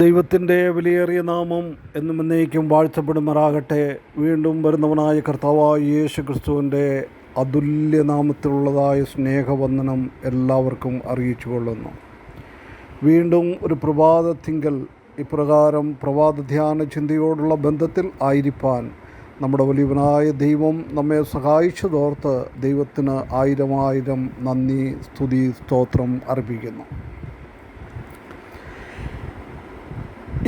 ദൈവത്തിന്റെ വിലയേറിയ നാമം എന്നും എന്നേക്കും വാഴ്ത്തപ്പെടുമാറാകട്ടെ. വീണ്ടും വരുന്നവനായ കർത്താവായ യേശു ക്രിസ്തുവിന്റെ അതുല്യ നാമത്തിലുള്ളതായ സ്നേഹവന്ദനം എല്ലാവർക്കും അറിയിച്ചു കൊള്ളുന്നു. വീണ്ടും ഒരു പ്രഭാത പ്രഭാതത്തിങ്കൽ ഇപ്രകാരം പ്രഭാത ധ്യാന ചിന്തയോടുള്ള ബന്ധത്തിൽ ആയിരിക്കാൻ നമ്മുടെ വലിയവനായ ദൈവം നമ്മെ സഹായിച്ചതോർത്ത് ദൈവത്തിന് ആയിരം ആയിരം നന്ദി സ്തുതി സ്തോത്രം അർപ്പിക്കുന്നു.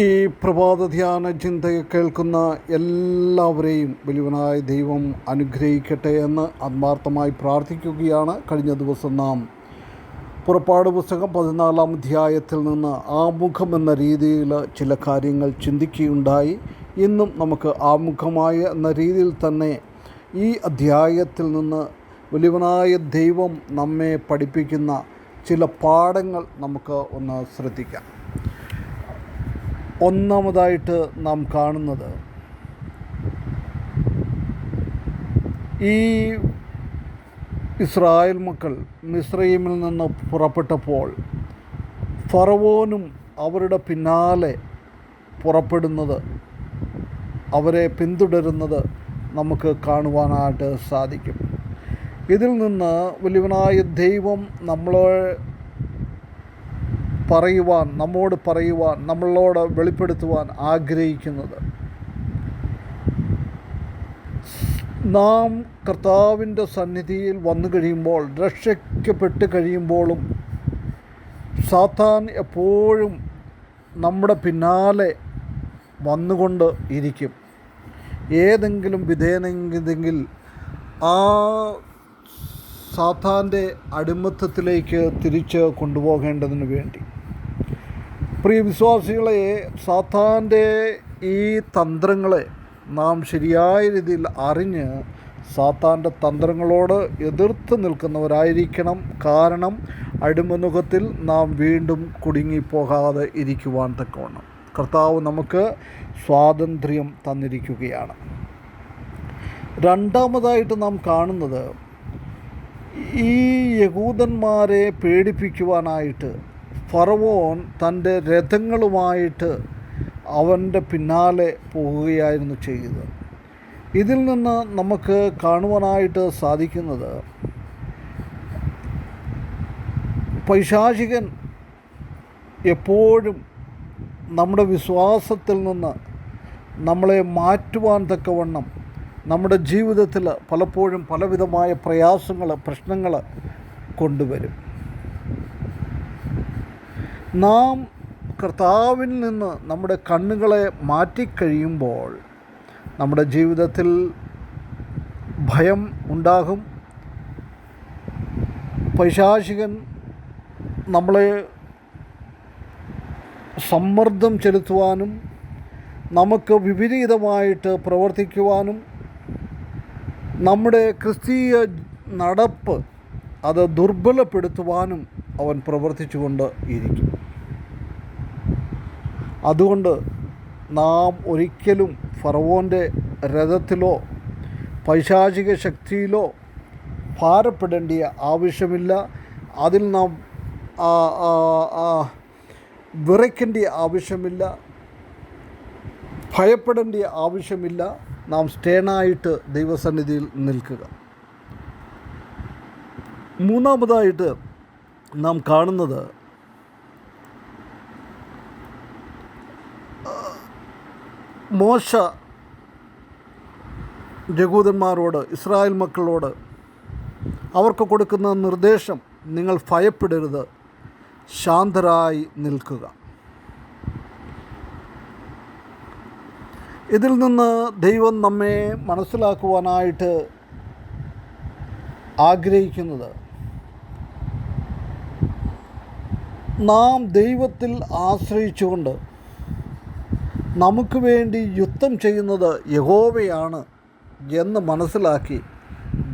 ഈ പ്രഭാത ധ്യാന ചിന്തയെ കേൾക്കുന്ന എല്ലാവരെയും വലിയവനായ ദൈവം അനുഗ്രഹിക്കട്ടെ എന്ന് ആത്മാർത്ഥമായി പ്രാർത്ഥിക്കുകയാണ്. കഴിഞ്ഞ ദിവസം നാം പുറപ്പാട് പുസ്തകം പതിനാലാം അധ്യായത്തിൽ നിന്ന് ആമുഖം എന്ന രീതിയിൽ ചില കാര്യങ്ങൾ ചിന്തിക്കുകയുണ്ടായി. ഇന്നും നമുക്ക് ആമുഖമായ എന്ന രീതിയിൽ തന്നെ ഈ അധ്യായത്തിൽ നിന്ന് വലിയവനായ ദൈവം നമ്മെ പഠിപ്പിക്കുന്ന ചില പാഠങ്ങൾ നമുക്ക് ഒന്ന് ശ്രദ്ധിക്കാം. ഒന്നാമതായിട്ട് നാം കാണുന്നത് ഈ ഇസ്രായേൽ മക്കൾ മിസ്രൈമിൽ നിന്ന് പുറപ്പെട്ടപ്പോൾ ഫറവോനും അവരുടെ പിന്നാലെ പുറപ്പെടുന്നത് അവരെ പിന്തുടരുന്നത് നമുക്ക് കാണുവാനായിട്ട് സാധിക്കും. ഇതിൽ നിന്ന് വലിയവനായ ദൈവം നമ്മളെ പറയുവാൻ നമ്മോട് പറയുവാൻ നമ്മളോട് വെളിപ്പെടുത്തുവാൻ ആഗ്രഹിക്കുന്നത്. നാം കർത്താവിന്റെ സന്നിധിയിൽ വന്നു കഴിയുമ്പോൾ രക്ഷയ്ക്കപ്പെട്ട് കഴിയുമ്പോഴും സാത്താൻ എപ്പോഴും നമ്മുടെ പിന്നാലെ വന്നുകൊണ്ട് ഇരിക്കും. ഏതെങ്കിലും വിധേയനെങ്കിൽ ആ സാത്താന്റെ അടിമത്തത്തിലേക്ക് തിരിച്ച് കൊണ്ടുപോകേണ്ടതിന് വേണ്ടി. പ്രിയ വിശ്വാസികളെ സാത്താന്റെ ഈ തന്ത്രങ്ങളെ നാം ശരിയായ രീതിയിൽ അറിഞ്ഞ് സാത്താന്റെ തന്ത്രങ്ങളോട് എതിർത്ത് നിൽക്കുന്നവരായിരിക്കണം. കാരണം അടിമനുഖത്തിൽ നാം വീണ്ടും കുടുങ്ങിപ്പോകാതെ ഇരിക്കുവാൻ തക്കവണ്ണം. കർത്താവ് നമുക്ക് സ്വാതന്ത്ര്യം തന്നിരിക്കുകയാണ്. രണ്ടാമതായിട്ട് നാം കാണുന്നത് ഈ യഹൂദന്മാരെ പേടിപ്പിക്കുവാനായിട്ട് ഫറവോൻ തന്റെ രഥങ്ങളുമായിട്ട് അവന്റെ പിന്നാലെ പോവുകയായിരുന്നു ചെയ്തത്. ഇതിൽ നിന്ന് നമുക്ക് കാണുവാനായിട്ട് സാധിക്കുന്നത് പൈശാചികൻ എപ്പോഴും നമ്മുടെ വിശ്വാസത്തിൽ നിന്ന് നമ്മളെ മാറ്റുവാൻ തക്കവണ്ണം നമ്മുടെ ജീവിതത്തിൽ പലപ്പോഴും പലവിധമായ പ്രയാസങ്ങൾ പ്രശ്നങ്ങൾ കൊണ്ടുവരും. നാം കർത്താവിൽ നിന്ന് നമ്മുടെ കണ്ണുകളെ മാറ്റിക്കഴിയുമ്പോൾ നമ്മുടെ ജീവിതത്തിൽ ഭയം ഉണ്ടാകും. പൈശാചികൻ നമ്മളെ സമ്മർദ്ദം ചെലുത്തുവാനും നമുക്ക് വിപരീതമായിട്ട് പ്രവർത്തിക്കുവാനും നമ്മുടെ ക്രിസ്തീയ നടപ്പ് അത് ദുർബലപ്പെടുത്തുവാനും അവൻ പ്രവർത്തിച്ചുകൊണ്ട് ഇരിക്കും. അതുകൊണ്ട് നാം ഒരിക്കലും ഫറവോന്റെ രഥത്തിലോ പൈശാചിക ശക്തിയിലോ ഭാരപ്പെടേണ്ട ആവശ്യമില്ല. അതിൽ നാം വിറയ്ക്കേണ്ട ആവശ്യമില്ല. ഭയപ്പെടേണ്ട ആവശ്യമില്ല. നാം സ്റ്റേണായിട്ട് ദൈവസന്നിധിയിൽ നിൽക്കുക. മൂന്നാമതായിട്ട് നാം കാണുന്നത് മോശ ജഗൂതന്മാരോട് ഇസ്രായേൽ മക്കളോട് അവർക്ക് കൊടുക്കുന്ന നിർദ്ദേശം നിങ്ങൾ ഭയപ്പെടരുത്. ശാന്തരായി നിൽക്കുക. ഇതിൽ നിന്ന് ദൈവം നമ്മെ മനസ്സിലാക്കുവാനായിട്ട് ആഗ്രഹിക്കുന്നത് നാം ദൈവത്തിൽ ആശ്രയിച്ചുകൊണ്ട് നമുക്ക് വേണ്ടി യുദ്ധം ചെയ്യുന്നത് യഹോവയാണ് എന്ന് മനസ്സിലാക്കി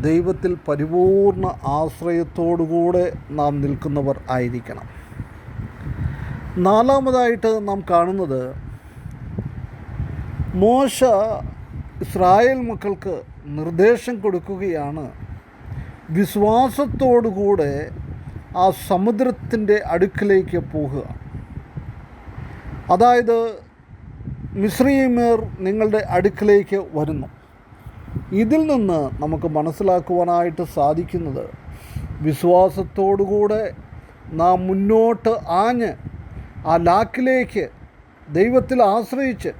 ദൈവത്തിൽ പരിപൂർണ ആശ്രയത്തോടുകൂടെ നാം നിൽക്കുന്നവർ ആയിരിക്കണം. നാലാമതായിട്ട് നാം കാണുന്നത് മോശ ഇസ്രായേൽ മക്കൾക്ക് നിർദ്ദേശം കൊടുക്കുകയാണ് വിശ്വാസത്തോടുകൂടെ ആ സമുദ്രത്തിന്റെ അടുക്കിലേക്ക് പോകുക അതായത് മിശ്രീമേർ നിങ്ങളുടെ അടുക്കിലേക്ക് വരുന്നു. ഇതിൽ നിന്ന് നമുക്ക് മനസ്സിലാക്കുവാനായിട്ട് സാധിക്കുന്നത് വിശ്വാസത്തോടുകൂടെ നാം മുന്നോട്ട് ആഞ്ഞ് ആ ലാക്കിലേക്ക് ദൈവത്തിൽ ആശ്രയിച്ച്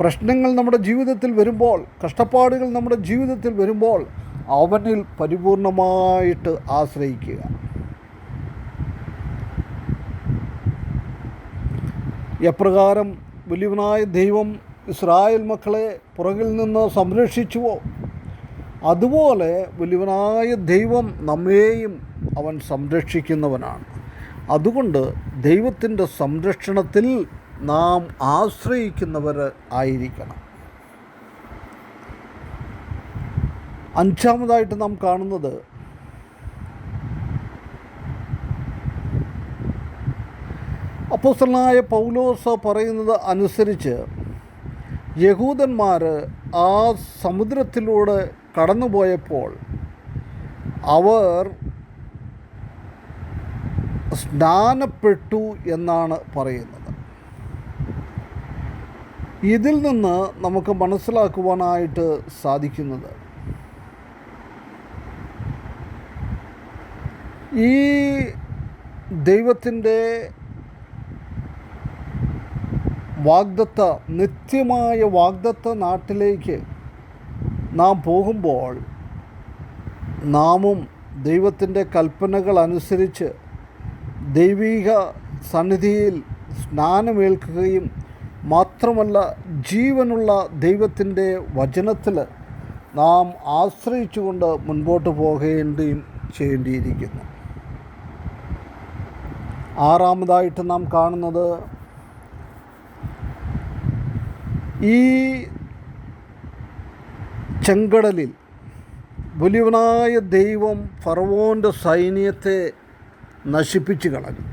പ്രശ്നങ്ങൾ നമ്മുടെ ജീവിതത്തിൽ വരുമ്പോൾ കഷ്ടപ്പാടുകൾ നമ്മുടെ ജീവിതത്തിൽ വരുമ്പോൾ അവനിൽ പരിപൂർണമായിട്ട് ആശ്രയിക്കുക. എപ്രകാരം വലിയവനായ ദൈവം ഇസ്രായേൽ മക്കളെ പുറകിൽ നിന്ന് സംരക്ഷിച്ചുവോ? അതുപോലെ വലിയവനായ ദൈവം നമ്മെയും അവൻ സംരക്ഷിക്കുന്നവനാണ്. അതുകൊണ്ട് ദൈവത്തിന്റെ സംരക്ഷണത്തിൽ നാം ആശ്രയിക്കുന്നവർ ആയിരിക്കണം. അഞ്ചാമതായിട്ട് നാം കാണുന്നത് അപ്പോസ്തലനായ പൗലോസ് പറയുന്നത് അനുസരിച്ച് യഹൂദന്മാർ ആ സമുദ്രത്തിലൂടെ കടന്നുപോയപ്പോൾ അവർ സ്നാനപ്പെട്ടു എന്നാണ് പറയുന്നത്. ഇതിൽ നിന്ന് നമുക്ക് മനസ്സിലാക്കുവാനായിട്ട് സാധിക്കുന്നത് ഈ ദൈവത്തിന്റെ വാഗ്ദത്ത നിത്യമായ വാഗ്ദത്ത നാട്ടിലേക്ക് നാം പോകുമ്പോൾ നാമും ദൈവത്തിന്റെ കൽപ്പനകൾ അനുസരിച്ച് ദൈവിക സന്നിധിയിൽ സ്നാനമേൽക്കുകയും മാത്രമല്ല ജീവനുള്ള ദൈവത്തിന്റെ വചനത്തിൽ നാം ആശ്രയിച്ചുകൊണ്ട് മുൻപോട്ട് പോകേണ്ടിയും ചെയ്യേണ്ടിയിരിക്കുന്നു. ആറാമതായിട്ട് നാം കാണുന്നത് ഈ ചെങ്കടലിൽ ബുലിവനായ ദൈവം ഫറവോന്റെ സൈന്യത്തെ നശിപ്പിച്ചു കളഞ്ഞു.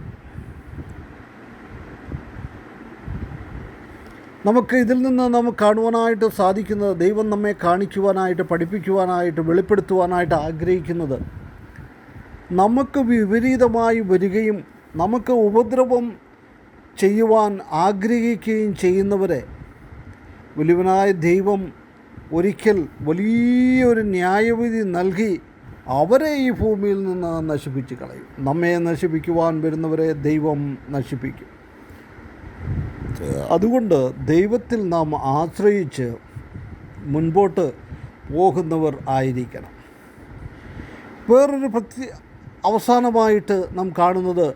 നമുക്ക് ഇതിൽ നിന്ന് നമുക്ക് കാണുവാനായിട്ട് സാധിക്കുന്നത് ദൈവം നമ്മെ കാണിക്കുവാനായിട്ട് പഠിപ്പിക്കുവാനായിട്ട് വെളിപ്പെടുത്തുവാനായിട്ട് ആഗ്രഹിക്കുന്നത് നമുക്ക് വിപരീതമായി വരികയും നമുക്ക് ഉപദ്രവം ചെയ്യുവാൻ ആഗ്രഹിക്കുകയും ചെയ്യുന്നവരെ വലിയവനായ ദൈവം ഒരിക്കൽ വലിയൊരു ന്യായവിധി നൽകി അവരെ ഈ ഭൂമിയിൽ നിന്ന് നശിപ്പിച്ച് കളയും. നമ്മെ നശിപ്പിക്കുവാൻ വരുന്നവരെ ദൈവം നശിപ്പിക്കും. അതുകൊണ്ട് ദൈവത്തിൽ നാം ആശ്രയിച്ച് മുൻപോട്ട് പോകുന്നവർ ആയിരിക്കണം. വേറൊരു പ്രത്യ അവസാനമായിട്ട് നാം കാണുന്നത്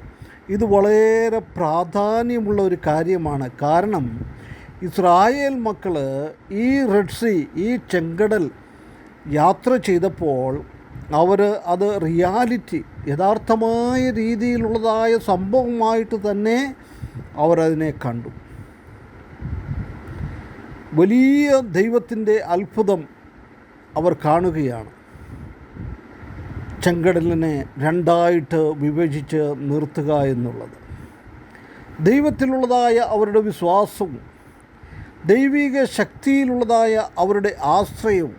ഇത് വളരെ പ്രാധാന്യമുള്ള ഒരു കാര്യമാണ്. കാരണം ഇസ്രായേൽ മക്കൾ ഈ റെഡ് സി ഈ ചെങ്കടൽ യാത്ര ചെയ്തപ്പോൾ അവർ അത് റിയാലിറ്റി യഥാർത്ഥമായ രീതിയിലുള്ളതായ സംഭവമായിട്ട് തന്നെ അവരതിനെ കണ്ടു. വലിയ ദൈവത്തിന്റെ അത്ഭുതം അവർ കാണുകയാണ്. ചെങ്കടലിനെ രണ്ടായിട്ട് വിഭജിച്ച് നിർത്തുക എന്നുള്ളത്. ദൈവത്തിലുള്ളതായ അവരുടെ വിശ്വാസവും ദൈവിക ശക്തിയിലുള്ളതായ അവരുടെ ആശ്രയം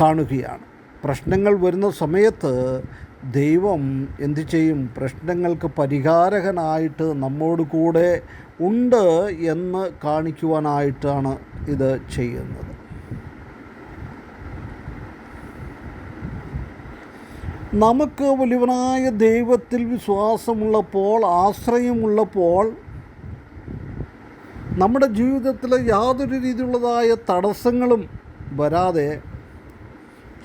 കാണുകയാണ്. പ്രശ്നങ്ങൾ വരുന്ന സമയത്ത് ദൈവം എന്തു ചെയ്യും? പ്രശ്നങ്ങൾക്ക് പരിഹാരകനായിട്ട് നമ്മോട് കൂടെ ഉണ്ട് എന്ന് കാണിക്കുവാനായിട്ടാണ് ഇത് ചെയ്യുന്നത്. നമുക്ക് വലിയവനായ ദൈവത്തിൽ വിശ്വാസമുള്ളപ്പോൾ ആശ്രയമുള്ളപ്പോൾ നമ്മുടെ ജീവിതത്തിൽ യാതൊരു രീതിയിലുള്ളതായ തടസ്സങ്ങളും വരാതെ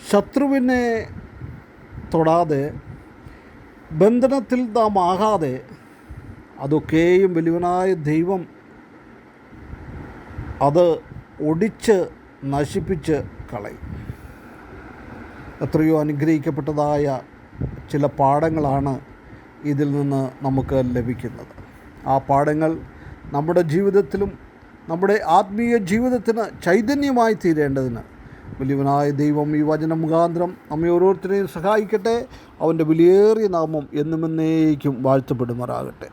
ശത്രുവിനെ തൊടാതെ ബന്ധനത്തിൽ നാം ആകാതെ അതൊക്കെയും വലിയവനായ ദൈവം അത് ഒടിച്ച് നശിപ്പിച്ച് കളയും. എത്രയോ അനുഗ്രഹിക്കപ്പെട്ടതായ ചില പാഠങ്ങളാണ് ഇതിൽ നിന്ന് നമുക്ക് ലഭിക്കുന്നത്. ആ പാഠങ്ങൾ നമ്മുടെ ജീവിതത്തിലും നമ്മുടെ ആത്മീയ ജീവിതത്തിന് ചൈതന്യമായി തീരേണ്ടതിന്. വലിയവനായ ദൈവം ഈ വചനം മുഖാന്തരം നമ്മെ ഓരോരുത്തരെയും സഹായിക്കട്ടെ. അവന്റെ വിലയേറിയ നാമം എന്നുമെന്നേക്കും വാഴ്ത്തപ്പെടുമാറാകട്ടെ.